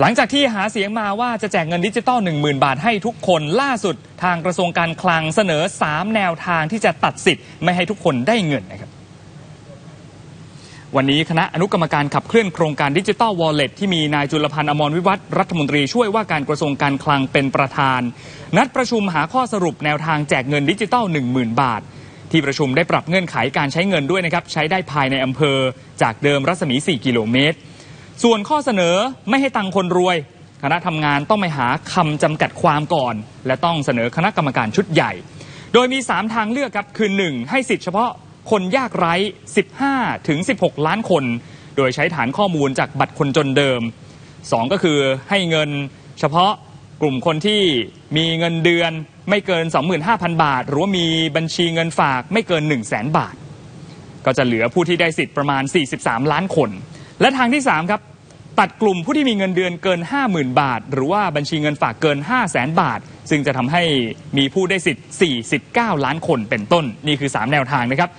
หลังจากที่หาเสียงมาว่าจะแจกเงินดิจิตอล10,000 บาทให้ทุกคนล่าสุดทางกระทรวงการคลังเสนอ 3 แนวทางที่จะตัดสิทธิ์ไม่ให้ทุกคนได้เงินนะครับวันนี้คณะอนุกรรมการขับเคลื่อนโครงการดิจิ t a ลวอลเล็ตที่มีนายจุลพันธ์อมรวิวัฒน์รัฐมนตรีช่วยว่าการกระทรวงการคลังเป็นประธาน นัดประชุมหาข้อสรุปแนวทางแจกเงินดิจิตอล10,000 บาท ที่ประชุมได้ปรับเงื่อนไขการใช้เงินด้วยนะครับใช้ได้ภายในอำเภอ จากเดิมรัศมี 4 กิโลเมตร ส่วนข้อเสนอไม่ให้ตังคนรวย คณะทำงานต้องไปหาคำจำกัดความก่อน และต้องเสนอคณะกรรมการชุดใหญ่ โดยมี 3 ทางเลือกครับ คือ 1. ให้สิทธิเฉพาะคนยากไร้ 15 ถึง 16 ล้านคน โดยใช้ฐานข้อมูลจากบัตรคนจนเดิม 2 ก็คือให้เงินเฉพาะกลุ่มคนที่มีเงินเดือนไม่เกิน 25,000 บาท หรือว่ามีบัญชีเงินฝากไม่เกิน 1 0 0 0 0แบาท ก็จะเหลือผู้ที่ได้สิทธิ์ประมาณ 43 ล้านคน และทางที่ 3 ครับ ตัดกลุ่มผู้ที่มีเงินเดือนเกิน 50,000 บาท หรือว่าบัญชีเงินฝากเกิน 5 0 0 0 0 0บาท ซึ่งจะทำให้มีผู้ได้สิทธิ์ 49 ล้านคนเป็นต้น นี่คือ 3 แนวทางนะครับ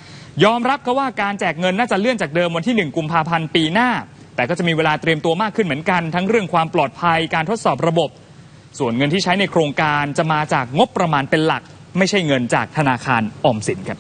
ยอมรับเขาว่าการแจกเงินน่าจะเลื่อนจากเดิมวันที่ 1 กุมภาพันธ์ปีหน้า แต่ก็จะมีเวลาเตรียมตัวมากขึ้นเหมือนกัน ทั้งเรื่องความปลอดภัยการทดสอบระบบ ส่วนเงินที่ใช้ในโครงการจะมาจากงบประมาณเป็นหลัก ไม่ใช่เงินจากธนาคารออมสินครับ